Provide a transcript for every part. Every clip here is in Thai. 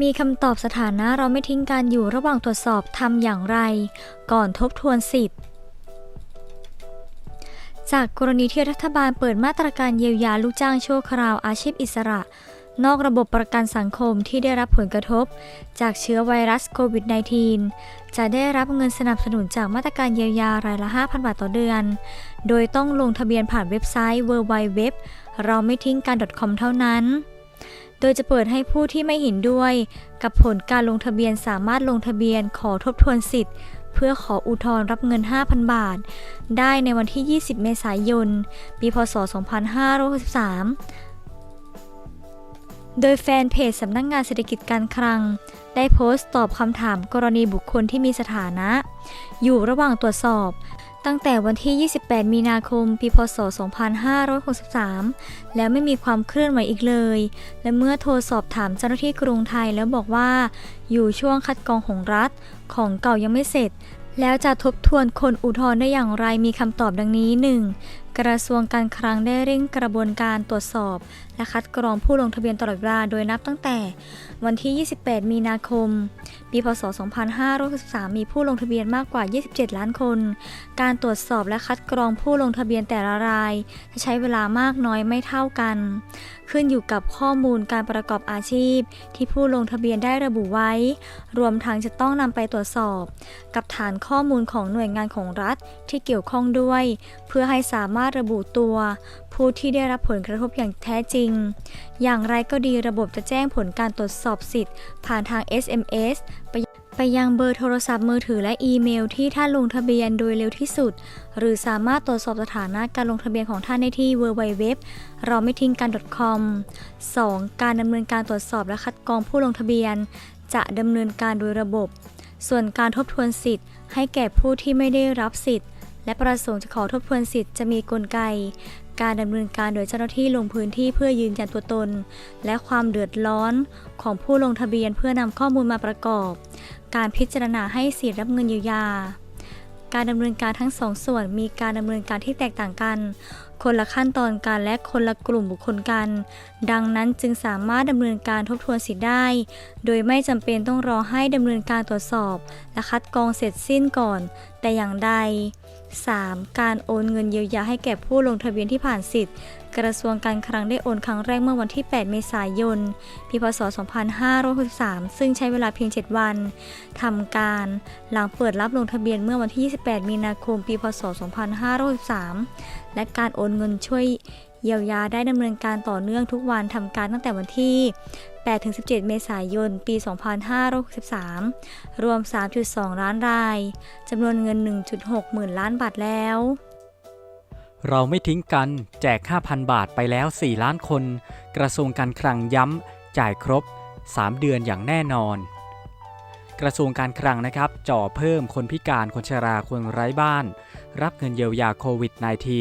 มีคำตอบสถานะเราไม่ทิ้งการอยู่ระหว่างตรวจสอบทำอย่างไร ก่อนทบทวนสิทธิ์ จากกรณีที่รัฐบาลเปิดมาตรการเยียวยาลูกจ้างชั่วคราวอาชีพอิสระ นอกระบบประกันสังคมที่ได้รับผลกระทบ จากเชื้อไวรัสโควิด -19 จะได้รับเงินสนับสนุนจากมาตรการเยียวยารายละ 5,000 บาทต่อเดือน โดยต้องลงทะเบียนผ่านเว็บไซต์ www เราไม่ทิ้งกัน .com เท่านั้น โดยจะเปิดให้ผู้ที่ไม่เห็นด้วย กับผลการลงทะเบียนสามารถลงทะเบียนขอทบทวนสิทธิ์ เพื่อขออุทธรณ์รับเงิน 5,000 บาท ได้ในวันที่ 20 เมษายน ปี พศ 2563 โดยแฟนเพจสำนักงงานเศรษฐกิจการคลังได้โพสต์ตอบคำถามกรณีบุคคลที่มีสถานะ อยู่ระหว่างตรวจสอบ ตั้งแต่วันที่ 28 มีนาคม ปี พศ 2563 แล้วไม่มีความเคลื่อนไหวอีกเลย และเมื่อโทรสอบถามเจ้าหน้าที่กรุงไทยแล้วบอกว่า อยู่ช่วงคัดกรองของรัฐ ของเก่ายังไม่เสร็จ แล้วจะทบทวนคนอุทธรณ์ได้อย่างไรมีคำตอบดังนี้ 1. กระทรวงการคลังได้เร่งกระบวนการตรวจสอบและคัดกรองผู้ลงทะเบียนตลอดเวลาโดยนับตั้งแต่วันที่ 28 มีนาคม ปี พศ 2563 มีผู้ลงทะเบียนมากกว่า 27 ล้านคน การตรวจสอบและคัดกรองผู้ลงทะเบียนแต่ละราย จะใช้เวลามากน้อยไม่เท่ากัน ขึ้นอยู่กับข้อมูลการประกอบอาชีพ ที่ผู้ลงทะเบียนได้ระบุไว้ รวมทั้งจะต้องนำไปตรวจสอบ กับฐานข้อมูลของหน่วยงานของรัฐที่เกี่ยวข้องด้วย เพื่อให้สามารถระบุตัว ผู้ที่ได้รับผลกระทบอย่างแท้จริงอย่างไรก็ดีระบบจะแจ้งผลการตรวจสอบสิทธิ์ ผ่านทาง SMS ไปไปยังเบอร์โทรศัพท์มือถือและอีเมลที่ท่านลงทะเบียนโดยเร็วที่สุด หรือสามารถตรวจสอบสถานะการลงทะเบียนของท่านได้ที่ www เราไม่ทิ้งกัน .com 2. การดำเนินการตรวจสอบและคัดกรองผู้ลงทะเบียน จะดำเนินการโดยระบบ ส่วนการทบทวนสิทธิ์ ให้แก่ผู้ที่ไม่ได้รับสิทธิ์และประสงค์จะขอทบทวนสิทธิ์จะมีกลไก การดำเนินการโดยเจ้าหน้าที่ลงพื้นที่เพื่อยืนยันตัวตน และความเดือดร้อนของผู้ลงทะเบียนเพื่อนำข้อมูลมาประกอบ การพิจารณาให้สิทธิ์รับเงินเยียวยา การดำเนินการทั้งสองส่วนมีการดำเนินการที่แตกต่างกัน คนละขั้นตอนกันและคนละกลุ่มบุคคลกัน ดังนั้นจึงสามารถดำเนินการทบทวนสิทธิ์ได้ โดยไม่จำเป็นต้องรอให้ดำเนินการตรวจสอบ และคัดกรองเสร็จสิ้นก่อน แต่อย่างใด 3. การโอนเงินเยียวยาให้แก่ผู้ลงทะเบียนที่ผ่านสิทธิ์ กระทรวงการคลังได้โอนครั้งแรกเมื่อวันที่ 8 เมษายน ปีพศ 2563 ซึ่งใช้เวลาเพียง 7 วัน ทำการหลังเปิดรับลงทะเบียนเมื่อวันที่ 28 มีนาคม ปีพศ 2563 และการโอนเงินช่วยเยียวยาได้ดำเนินการต่อเนื่องทุกวันทำการตั้งแต่วันที่ 8-17 เมษายน ปี 2563 รวม 3.2 ล้านราย จำนวนเงิน 1.6 หมื่นล้านบาทแล้ว เราไม่ทิ้งกัน แจก 5,000 บาทไปแล้ว 4 ล้านคน กระทรวงการคลังย้ำ จ่ายครบ 3 เดือนอย่างแน่นอน กระทรวงการคลังนะครับ จ่อเพิ่มคนพิการ คนชรา คนไร้บ้าน รับเงินเยียวยาโควิด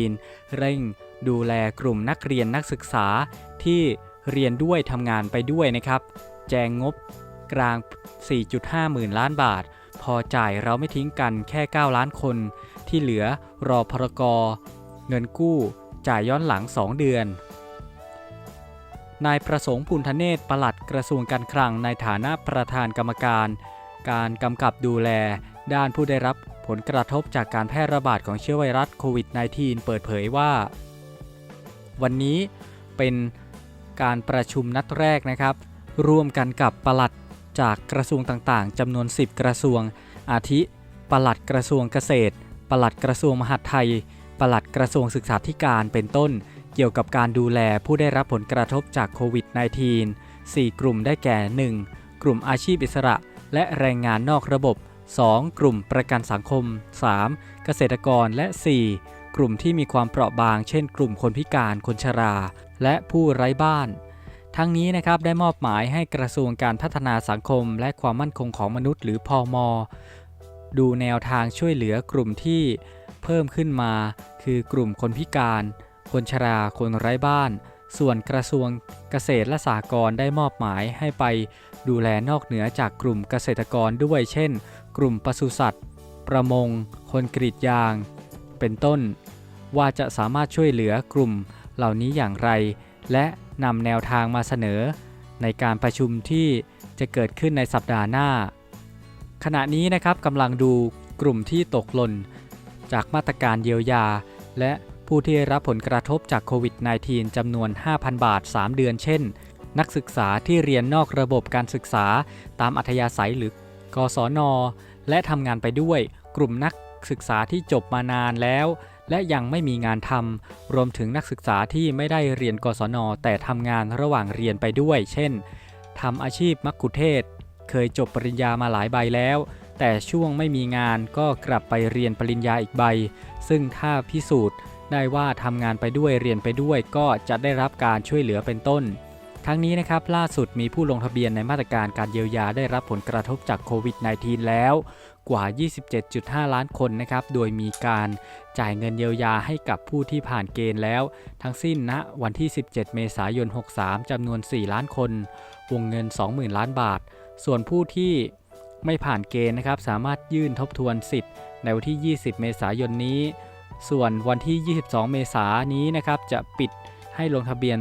-19 เร่งดูแลกลุ่มนักเรียนนักศึกษาที่เรียนด้วยทำงานไปด้วยนะครับ แจงงบกลาง 4.5 หมื่นล้านบาท พอจ่ายเราไม่ทิ้งกันแค่ 9 ล้านคน ที่เหลือรอพรกรเงินกู้จ่ายย้อนหลัง 2 เดือนนายประสงค์ปุณธเนศปลัดกระทรวงการคลังในฐานะประธานกรรมการ การกำกับดูแลด้านผู้ได้รับ ลกระทบจากการแพร่ระบาดของเชื้อไวรัสโควิด -19 เปิดเผยว่า วันนี้เป็นการประชุมนัดแรกนะครับ ร่วมกันกับปลัดจากกระทรวงต่างๆจำนวน 10 กระทรวง อาทิ ปลัดกระทรวงเกษตร ปลัดกระทรวงมหาดไทย ปลัดกระทรวงศึกษาธิการเป็นต้น เกี่ยวกับการดูแลผู้ได้รับผลกระทบจากโควิด -19 4 กลุ่มได้แก่ 1. กลุ่มอาชีพอิสระ และแรงงานนอกระบบ 2. กลุ่มประกันสังคม 3. เกษตรกรและ 4. กลุ่มที่มีความเปราะบาง เช่น กลุ่มคนพิการคนชรา และผู้ไร้บ้าน ทั้งนี้นะครับได้มอบหมายให้กระทรวงการพัฒนาสังคม และความมั่นคงของมนุษย์หรือพอมดูแนวทางช่วยเหลือกลุ่มที่เพิ่มขึ้นมา คือกลุ่มคนพิการ คนชรา คนไร้บ้าน ส่วนกระทรวงเกษตรและสหกรณ์ได้มอบหมายให้ไปดูแลนอกเหนือจากกลุ่มเกษตรกรด้วย เช่น กลุ่มปศุสัตว์ ประมง คนกรีดยาง เป็นต้น ว่าจะสามารถช่วยเหลือกลุ่มเหล่านี้อย่างไร และนำแนวทางมาเสนอ ในการประชุมที่จะเกิดขึ้นในสัปดาห์หน้า ขณะนี้นะครับกำลังดูกลุ่มที่ตกหล่น จากมาตรการเยียวยา และผู้ที่ได้รับผลกระทบจากโควิด -19 จำนวน 5,000 บาท 3 เดือนเช่นนักศึกษาที่เรียนนอกระบบการศึกษาตามอัธยาศัยหรือ กศน และทำงานไปด้วย กลุ่มนักศึกษาที่จบมานานแล้ว และยังไม่มีงานทำรวมถึงนักศึกษาที่ไม่ได้เรียนกศน แต่ทำงานระหว่างเรียนไปด้วย เช่นทำอาชีพมักคุเทศ เคยจบปริญญามาหลายใบแล้ว แต่ช่วงไม่มีงานก็กลับไปเรียนปริญญาอีกใบ ซึ่งถ้าพิสูจน์ได้ว่าทำงานไปด้วยเรียนไปด้วยก็จะได้รับการช่วยเหลือเป็นต้น ทั้งนี้นะครับล่าสุดมีผู้ลงทะเบียนในมาตรการการเยียวยาได้รับผลกระทบจากโควิด -19 แล้วกว่า 27.5 ล้านคนนะครับ โดยมีการจ่ายเงินเยียวยาให้กับผู้ที่ผ่านเกณฑ์แล้ว ทั้งสิ้นณวันที่ 17 เมษายน 63 จำนวน 4 ล้านคน วงเงิน 20,000 ล้านบาท ส่วนผู้ที่ไม่ผ่านเกณฑ์นะครับ สามารถยื่นทบทวนสิทธิ์ ในวันที่ 20 เมษายนนี้ ส่วนวันที่ 22 เมษายนนี้นะครับ จะปิด ให้ลงทะเบียน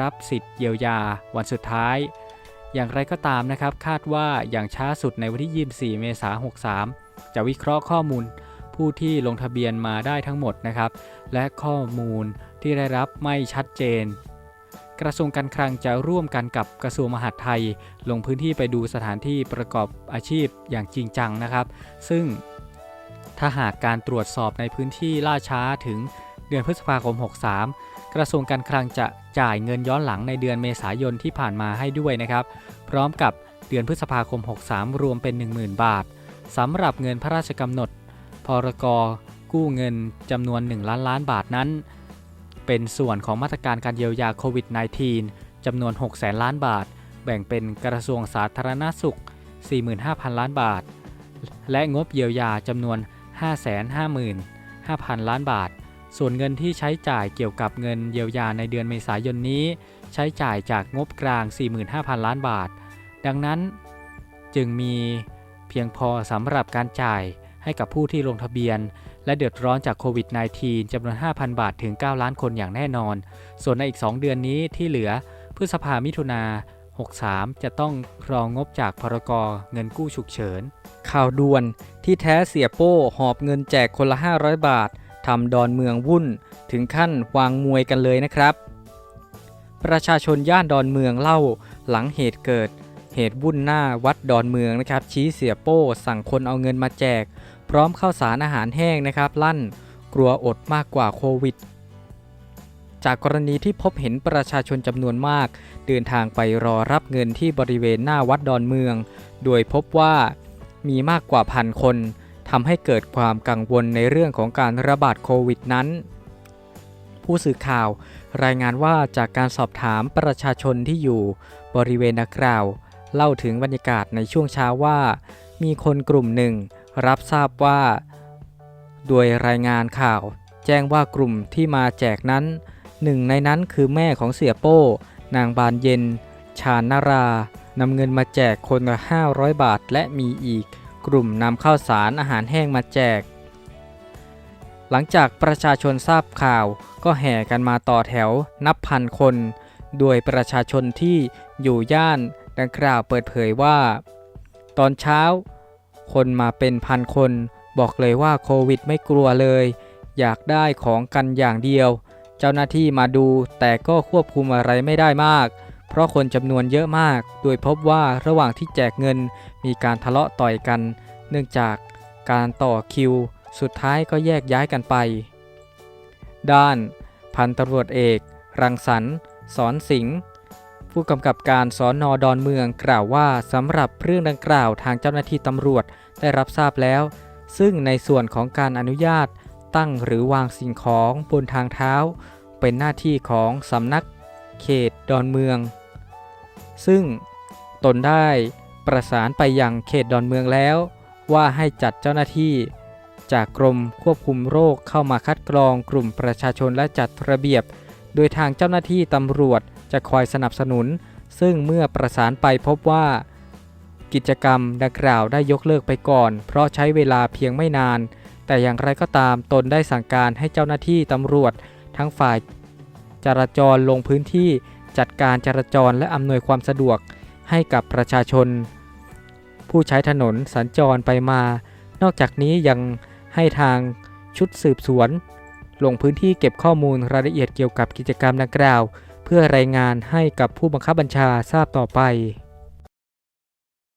รับสิทธิ์เยียวยาวันสุดท้าย อย่างไรก็ตามนะครับ คาดว่าอย่างช้าสุดในวันที่ 24 เมษายน 63 จะวิเคราะห์ข้อมูลผู้ที่ลงทะเบียนมาได้ทั้งหมดนะครับ และข้อมูลที่ได้รับไม่ชัดเจน กระทรวงการคลังจะร่วมกันกับกระทรวงมหาดไทย ลงพื้นที่ไปดูสถานที่ประกอบอาชีพอย่างจริงจังนะครับ ซึ่งถ้าหากการตรวจสอบในพื้นที่ล่าช้าถึงเดือนพฤษภาคม 63 กระทรวงการคลังจะจ่ายเงินย้อนหลังในเดือนเมษายนที่ผ่านมาให้ด้วยนะครับ พร้อมกับเดือนพฤษภาคม 63 รวมเป็น 10,000 บาทสำหรับเงินพระราชกำหนด พรกกู้เงินจำนวน 1 ล้านล้านบาทนั้น เป็นส่วนของมาตรการการเยียวยาโควิด -19 จำนวน6แสนล้านบาท แบ่งเป็นกระทรวงสาธารณสุข 45,000 ล้านบาท และงบเยียวยาจำนวน 555,000 ล้านบาท ส่วนเงินที่ใช้จ่ายเกี่ยวกับเงินเยียวยาในเดือนเมษายนนี้ ใช้จ่ายจากงบกลาง 45,000 ล้านบาท ดังนั้น จึงมีเพียงพอสำหรับการจ่ายให้กับผู้ที่ลงทะเบียน และเดือดร้อนจากโควิด -19 จำนวน 5,000 บาทถึง 9 ล้านคนอย่างแน่นอน ส่วนในอีก 2 เดือนนี้ที่เหลือพฤษภามิถุนา63 จะต้องรองงบจากพรกรเงินกู้ฉุกเฉิน ข่าวด่วนที่แท้เสียโป้หอบเงินแจกคนละ 500 บาท ทำดอนเมืองวุ่นถึงขั้นวางมวยกันเลยนะครับ ประชาชนย่านดอนเมืองเล่าหลังเหตุเกิด เหตุวุ่นหน้าวัดดอนเมืองนะครับ ชี้เสียโป้สั่งคนเอาเงินมาแจก พร้อมข้าวสารอาหารแห้งนะครับ ลั่นกลัวอดมากกว่าโควิดจากกรณีที่พบเห็นประชาชนจำนวนมาก เดินทางไปรอรับเงินที่บริเวณหน้าวัดดอนเมือง โดยพบว่ามีมากกว่าพันคน ทำให้เกิดความกังวลในเรื่องของการระบาดโควิดนั้น ผู้สื่อข่าวรายงานว่าจากการสอบถามประชาชนที่อยู่บริเวณดังกล่าว เล่าถึงบรรยากาศในช่วงเช้าว่า มีคนกลุ่มหนึ่งรับทราบว่า โดยรายงานข่าว แจ้งว่ากลุ่มที่มาแจกนั้นหนึ่งในนั้นคือแม่ของเสียโป้ นางบานเย็น ชาญนารานำเงินมาแจกคนละ500 บาทและมีอีก กลุ่มนำข้าวสารอาหารแห้งมาแจก หลังจากประชาชนทราบข่าวก็แห่กันมาต่อแถวนับพันคน โดยประชาชนที่อยู่ย่านดังกล่าวเปิดเผยว่า ตอนเช้า คนมาเป็นพันคน บอกเลยว่าโควิดไม่กลัวเลย อยากได้ของกันอย่างเดียว เจ้าหน้าที่มาดูแต่ก็ควบคุมอะไรไม่ได้มาก เพราะคนจำนวนเยอะมาก โดยพบว่าระหว่างที่แจกเงินมีการทะเลาะต่อยกัน เนื่องจากการต่อคิว สุดท้ายก็แยกย้ายกันไป ด้าน พันตำรวจเอก รังสรรค์สอนสิงห์ผู้กำกับการสอนอดอนเมืองกล่าวว่าสำหรับเรื่องดังกล่าวทางเจ้าหน้าที่ตำรวจได้รับทราบแล้ว ซึ่งในส่วนของการอนุญาตตั้งหรือวางสิ่งของบนทางเท้า เป็นหน้าที่ของสำนัก เขตดอนเมือง ซึ่งตนได้ประสานไปยังเขตดอนเมืองแล้ว ว่าให้จัดเจ้าหน้าที่ จากกรมควบคุมโรคเข้ามาคัดกรองกลุ่มประชาชนและจัดระเบียบ โดยทางเจ้าหน้าที่ตำรวจจะคอยสนับสนุน ซึ่งเมื่อประสานไปพบว่า กิจกรรมดังกล่าวได้ยกเลิกไปก่อน เพราะใช้เวลาเพียงไม่นาน แต่อย่างไรก็ตามตนได้สั่งการให้เจ้าหน้าที่ตำรวจทั้งฝ่าย จราจรลงพื้นที่จัดการจราจรและอำนวยความสะดวกให้กับประชาชน ผู้ใช้ถนนสัญจรไปมา นอกจากนี้ยังให้ทางชุดสืบสวน ลงพื้นที่เก็บข้อมูลรายละเอียดเกี่ยวกับกิจกรรมดังกล่าว เพื่อรายงานให้กับผู้บังคับบัญชาทราบต่อไป